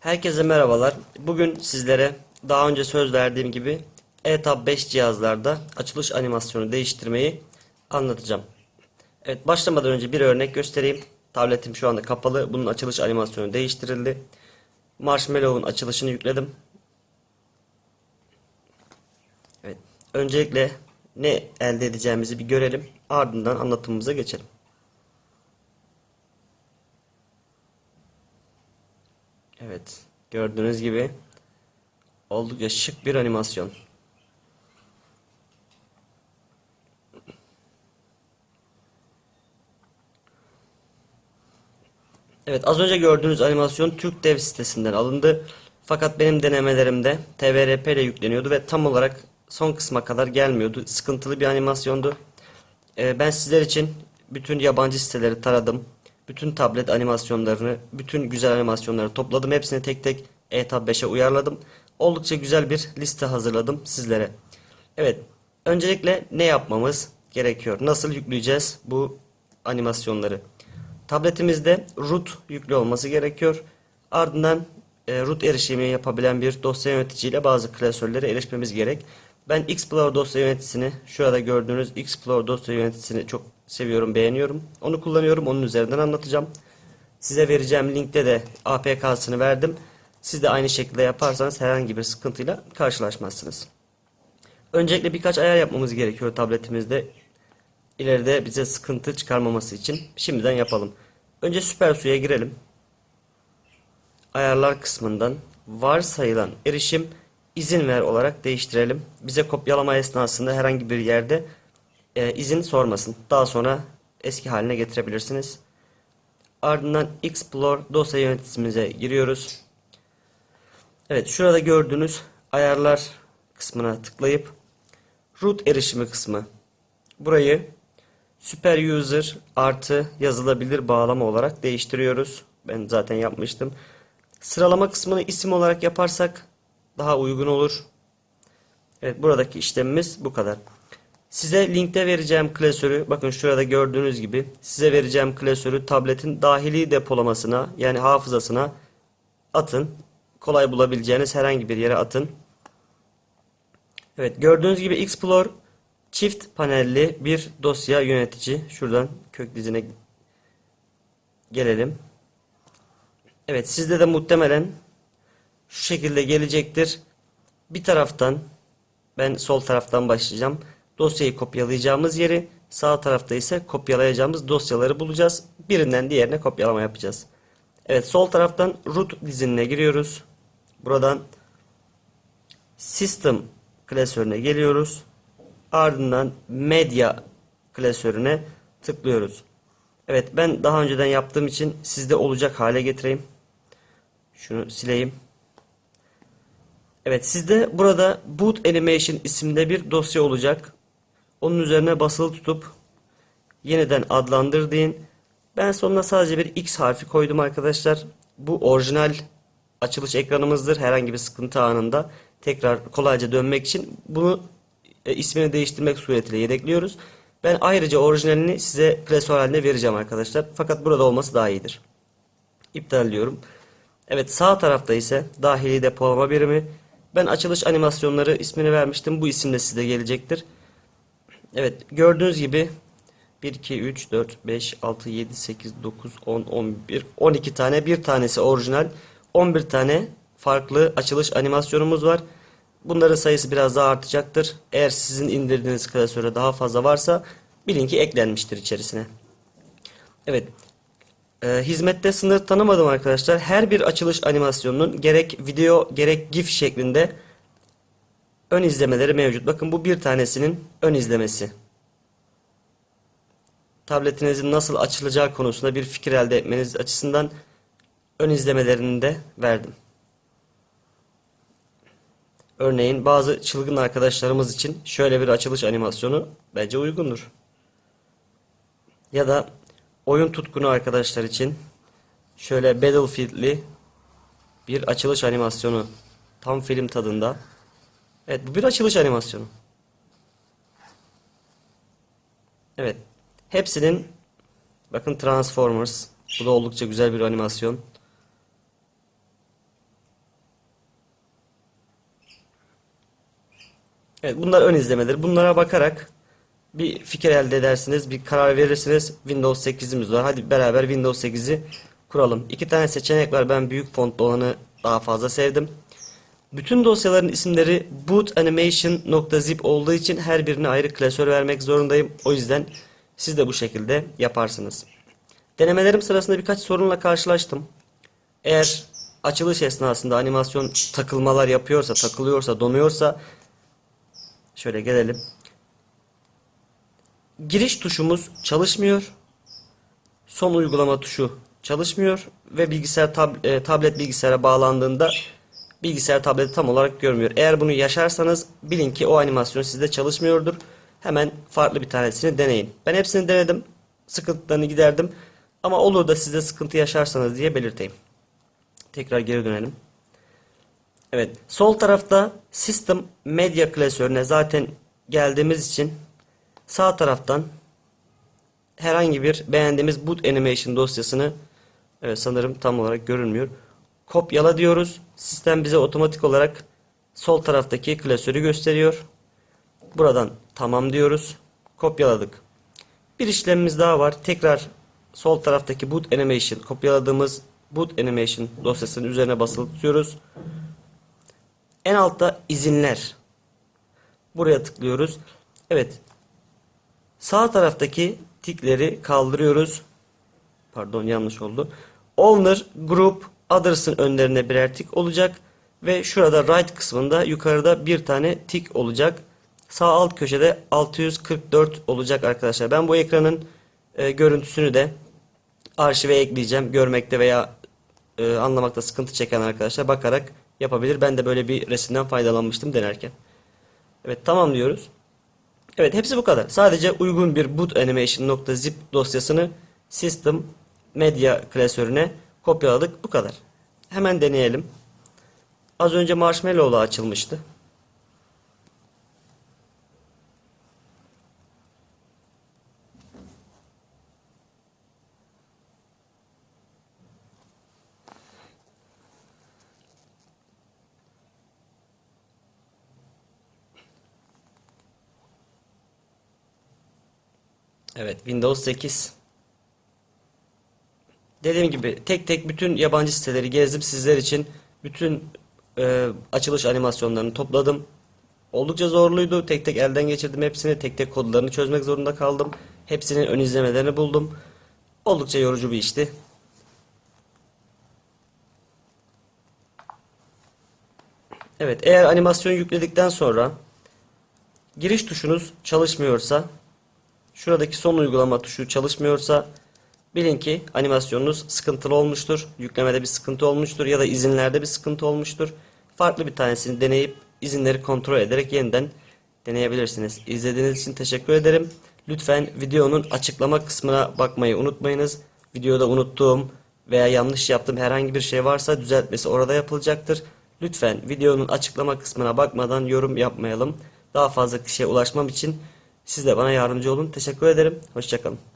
Herkese merhabalar. Bugün sizlere daha önce söz verdiğim gibi ETAB 5 cihazlarda açılış animasyonu değiştirmeyi anlatacağım. Evet başlamadan önce bir örnek göstereyim. Tabletim şu anda kapalı. Bunun açılış animasyonu değiştirildi. Marshmallow'un açılışını yükledim. Evet. Öncelikle ne elde edeceğimizi bir görelim. Ardından anlatımımıza geçelim. Evet. Gördüğünüz gibi oldukça şık bir animasyon. Evet az önce gördüğünüz animasyon Türk Dev sitesinden alındı. Fakat benim denemelerimde TVRP ile yükleniyordu ve tam olarak son kısma kadar gelmiyordu. Sıkıntılı bir animasyondu. Ee, ben sizler için bütün yabancı siteleri taradım. Bütün tablet animasyonlarını, bütün güzel animasyonları topladım. Hepsini tek tek ETAB 5'e uyarladım. Oldukça güzel bir liste hazırladım sizlere. Evet, öncelikle ne yapmamız gerekiyor? Nasıl yükleyeceğiz bu animasyonları? Tabletimizde root yüklü olması gerekiyor. Ardından e, root erişimi yapabilen bir dosya yöneticiyle bazı klasörlere erişmemiz gerek. Ben Explorer dosya yöneticisini, şurada gördüğünüz Explorer dosya yöneticisini çok seviyorum, beğeniyorum. Onu kullanıyorum, onun üzerinden anlatacağım. Size vereceğim linkte de APK'sını verdim. Siz de aynı şekilde yaparsanız herhangi bir sıkıntıyla karşılaşmazsınız. Öncelikle birkaç ayar yapmamız gerekiyor tabletimizde. İleride bize sıkıntı çıkarmaması için şimdiden yapalım. Önce süper suya girelim. Ayarlar kısmından varsayılan erişim izin ver olarak değiştirelim. Bize kopyalama esnasında herhangi bir yerde e, izin sormasın. Daha sonra eski haline getirebilirsiniz. Ardından Explore dosya yöneticimize giriyoruz. Evet şurada gördüğünüz ayarlar kısmına tıklayıp root erişimi kısmı. Burayı Super User artı yazılabilir bağlama olarak değiştiriyoruz. Ben zaten yapmıştım. Sıralama kısmını isim olarak yaparsak daha uygun olur. Evet buradaki işlemimiz bu kadar. Size linkte vereceğim klasörü bakın şurada gördüğünüz gibi size vereceğim klasörü tabletin dahili depolamasına yani hafızasına atın. Kolay bulabileceğiniz herhangi bir yere atın. Evet gördüğünüz gibi Explore çift panelli bir dosya yönetici. Şuradan kök dizine gelelim. Evet sizde de muhtemelen şu şekilde gelecektir. Bir taraftan ben sol taraftan başlayacağım. Dosyayı kopyalayacağımız yeri sağ tarafta ise kopyalayacağımız dosyaları bulacağız. Birinden diğerine kopyalama yapacağız. Evet sol taraftan root dizinine giriyoruz. Buradan system klasörüne geliyoruz. Ardından medya klasörüne tıklıyoruz. Evet ben daha önceden yaptığım için sizde olacak hale getireyim. Şunu sileyim. Evet sizde burada boot animation isimde bir dosya olacak. Onun üzerine basılı tutup yeniden adlandır deyin. Ben sonuna sadece bir X harfi koydum arkadaşlar. Bu orijinal açılış ekranımızdır. Herhangi bir sıkıntı anında tekrar kolayca dönmek için bunu e, ismini değiştirmek suretiyle yedekliyoruz. Ben ayrıca orijinalini size klasör halinde vereceğim arkadaşlar. Fakat burada olması daha iyidir. İptal diyorum. Evet sağ tarafta ise dahili depolama birimi. Ben açılış animasyonları ismini vermiştim. Bu isimle size gelecektir. Evet gördüğünüz gibi 1, 2, 3, 4, 5, 6, 7, 8, 9, 10, 11, 12 tane. Bir tanesi orijinal. 11 tane farklı açılış animasyonumuz var. Bunların sayısı biraz daha artacaktır. Eğer sizin indirdiğiniz klasöre daha fazla varsa bilin ki eklenmiştir içerisine. Evet. Ee, hizmette sınır tanımadım arkadaşlar. Her bir açılış animasyonunun gerek video gerek GIF şeklinde ön izlemeleri mevcut. Bakın bu bir tanesinin ön izlemesi. Tabletinizin nasıl açılacağı konusunda bir fikir elde etmeniz açısından ön izlemelerini de verdim. Örneğin bazı çılgın arkadaşlarımız için şöyle bir açılış animasyonu bence uygundur. Ya da oyun tutkunu arkadaşlar için şöyle Battlefield'li bir açılış animasyonu tam film tadında. Evet bu bir açılış animasyonu. Evet. Hepsinin bakın Transformers. Bu da oldukça güzel bir animasyon. Evet bunlar ön izlemeleri. Bunlara bakarak bir fikir elde edersiniz, bir karar verirsiniz. Windows 8'imiz var. Hadi beraber Windows 8'i kuralım. İki tane seçenek var. Ben büyük fontlu olanı daha fazla sevdim. Bütün dosyaların isimleri bootanimation.zip olduğu için her birine ayrı klasör vermek zorundayım. O yüzden siz de bu şekilde yaparsınız. Denemelerim sırasında birkaç sorunla karşılaştım. Eğer açılış esnasında animasyon takılmalar yapıyorsa, takılıyorsa, donuyorsa şöyle gelelim. Giriş tuşumuz çalışmıyor. Son uygulama tuşu çalışmıyor ve bilgisayar tab- e, tablet bilgisayara bağlandığında bilgisayar tableti tam olarak görmüyor. Eğer bunu yaşarsanız bilin ki o animasyon sizde çalışmıyordur. Hemen farklı bir tanesini deneyin. Ben hepsini denedim. Sıkıntılarını giderdim. Ama olur da size sıkıntı yaşarsanız diye belirteyim. Tekrar geri dönelim. Evet, sol tarafta System Media klasörüne zaten geldiğimiz için sağ taraftan herhangi bir beğendiğimiz boot animation dosyasını evet sanırım tam olarak görünmüyor. Kopyala diyoruz. Sistem bize otomatik olarak sol taraftaki klasörü gösteriyor. Buradan tamam diyoruz. Kopyaladık. Bir işlemimiz daha var. Tekrar sol taraftaki boot animation kopyaladığımız boot animation dosyasının üzerine basılı tutuyoruz. En altta izinler. Buraya tıklıyoruz. Evet. Sağ taraftaki tikleri kaldırıyoruz. Pardon yanlış oldu. Owner, Group, Others'ın önlerine birer tik olacak. Ve şurada right kısmında yukarıda bir tane tik olacak. Sağ alt köşede 644 olacak arkadaşlar. Ben bu ekranın e, görüntüsünü de arşive ekleyeceğim. Görmekte veya e, anlamakta sıkıntı çeken arkadaşlar bakarak yapabilir. Ben de böyle bir resimden faydalanmıştım denerken. Evet tamam diyoruz. Evet hepsi bu kadar. Sadece uygun bir boot animation.zip dosyasını system media klasörüne kopyaladık. Bu kadar. Hemen deneyelim. Az önce Marshmallow'la açılmıştı. Evet Windows 8. Dediğim gibi tek tek bütün yabancı siteleri gezdim sizler için. Bütün e, açılış animasyonlarını topladım. Oldukça zorluydu. Tek tek elden geçirdim hepsini. Tek tek kodlarını çözmek zorunda kaldım. Hepsinin ön izlemelerini buldum. Oldukça yorucu bir işti. Evet eğer animasyon yükledikten sonra giriş tuşunuz çalışmıyorsa Şuradaki son uygulama tuşu çalışmıyorsa bilin ki animasyonunuz sıkıntılı olmuştur. Yüklemede bir sıkıntı olmuştur ya da izinlerde bir sıkıntı olmuştur. Farklı bir tanesini deneyip izinleri kontrol ederek yeniden deneyebilirsiniz. İzlediğiniz için teşekkür ederim. Lütfen videonun açıklama kısmına bakmayı unutmayınız. Videoda unuttuğum veya yanlış yaptığım herhangi bir şey varsa düzeltmesi orada yapılacaktır. Lütfen videonun açıklama kısmına bakmadan yorum yapmayalım. Daha fazla kişiye ulaşmam için siz de bana yardımcı olun. Teşekkür ederim. Hoşçakalın.